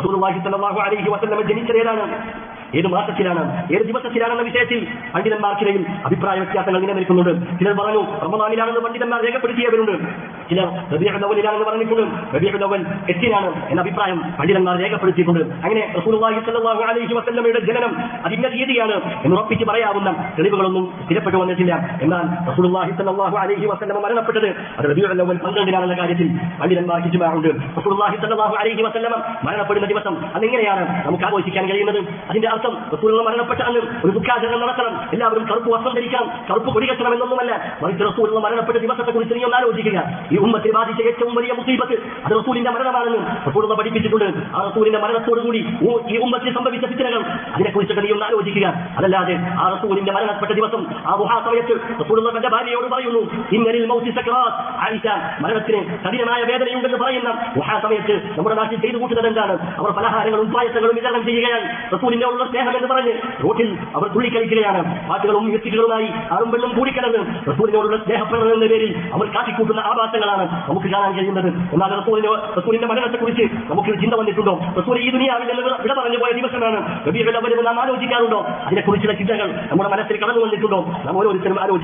സ്വല്ലല്ലാഹു അലൈഹി വസല്ലം ഏത് മാസത്തിലാണ്? ഏത് ദിവസത്തിലാണെന്ന വിഷയത്തിൽ പണ്ഡിതന്മാർക്കിടയിൽ അഭിപ്രായ വ്യത്യാസങ്ങൾ നിലനിൽക്കുന്നുണ്ട്. ചിലർ പറഞ്ഞു റമദാനിലാണെന്ന് പണ്ഡിതന്മാർ രേഖപ്പെടുത്തിയവരുണ്ട്. ചിലർ റബീഉൽ അവലിലാണെന്ന് പറഞ്ഞിട്ടുണ്ട്. റബീഉൽ അവൽ എട്ടിനാണ് എന്ന അഭിപ്രായം പണ്ഡിതന്മാർ രേഖപ്പെടുത്തിയിട്ടുണ്ട്. അങ്ങനെ അലൈഹി വസല്ലമയുടെ ജനനം അതിന്റെ രീതിയാണ് എന്ന് ഉറപ്പിച്ച് പറയാവുന്ന തെളിവുകളൊന്നും സ്ഥിരപ്പെട്ടു വന്നിട്ടില്ല. എന്നാൽ റസൂലുള്ളാഹി സ്വല്ലല്ലാഹു അലൈഹി വസല്ലമ മരണപ്പെട്ടത് അത് റബീഉൽ അവൽ പന്ത്രണ്ടിനാണെന്ന കാര്യത്തിൽ പണ്ഡിതന്മാർ ഇജ്മാഉണ്ട് റസൂലുള്ളാഹി സ്വല്ലല്ലാഹു അലൈഹി വസല്ലമ മരണപ്പെടുന്ന ദിവസം അതെങ്ങനെയാണ് നമുക്ക് ആഘോഷിക്കാൻ കഴിയുന്നത്? അതിന്റെ അർത്ഥം റസൂലുള്ള മരണപ്പെട്ട അന്ന് ഒരു ദുഃഖാചരണം നടത്തണം. എല്ലാവരും കറുപ്പ് വസ്ത്രം ധരിക്കണം കറുപ്പ് കൊടി കെട്ടണം എന്നൊന്നുമല്ല. മറിച്ച് റസൂലുള്ള മരണപ്പെട്ട ദിവസത്തെ കുറിച്ച് നീ ഒന്ന് ആലോചിക്കുക. ഈ ഉമ്മത്തെ ബാധിച്ച ഏറ്റവും വലിയ മുസീബത്ത് അത് റസൂലിന്റെ മരണമാണെന്ന് റസൂലുള്ള പഠിപ്പിച്ചിട്ടുണ്ട്. ആ റസൂലിന്റെ മരണത്തോടുകൂടി ഈ ഉമ്മത്തിൽ സംഭവിച്ച ഫിത്തനകൾ അതിനെക്കുറിച്ചൊക്കെ നീ ഒന്ന് ആലോചിക്കുക. അതല്ലാതെ ആ റസൂലിന്റെ മരണപ്പെട്ട ദിവസം ആ വുഹാ സമയത്ത് റസൂലുള്ള തന്റെ ഭാര്യയോട് പറയുന്നു ഇന്നലിൽ മൗത്തി സക്രാത്ത്. ആയിഷ മരണത്തിന് കഠിനമായ വേദനയുണ്ടെന്ന് പറയുന്ന വുഹാ സമയത്ത് നമ്മുടെ നാട്ടിൽ ചെയ്തു കൂട്ടുന്നത് എന്താണ്? അവർ പലഹാരങ്ങളും പായസങ്ങളും വിതരണം ചെയ്യുകയാണ് റസൂലിന്റെ ഉള്ള സ്നേഹം എന്ന് പറഞ്ഞ് റോട്ടിൽ അവർ തുള്ളിക്കളിക്കുകയാണ്. പാട്ടുകളും മ്യൂസിക്കുകളുമായി ആറും പെണ്ണും കൂടിക്കിടന്ന് റസൂലിനോടുള്ള സ്നേഹപ്രകടനം എന്ന പേരിൽ അവർ കാട്ടിക്കൂട്ടുന്ന ആഭാസങ്ങളാണ് നമുക്ക് കാണാൻ കഴിയുന്നത്. എന്നാൽ റസൂലിന് റസൂലിന്റെ മരണത്തെ കുറിച്ച് നമുക്ക് ചിന്ത വന്നിട്ടുണ്ടോ? റസൂൽ ഈ ദുനിയാവിൽ വിട പറഞ്ഞു പോയ ദിവസമാണ് എന്ന് നാം ആലോചിക്കാറുണ്ടോ? അതിനെക്കുറിച്ചുള്ള ചിന്തകൾ നമ്മുടെ മനസ്സിൽ കടന്നു വന്നിട്ടുണ്ടോ? നാം ഓരോരുത്തരും ആലോചിക്കും.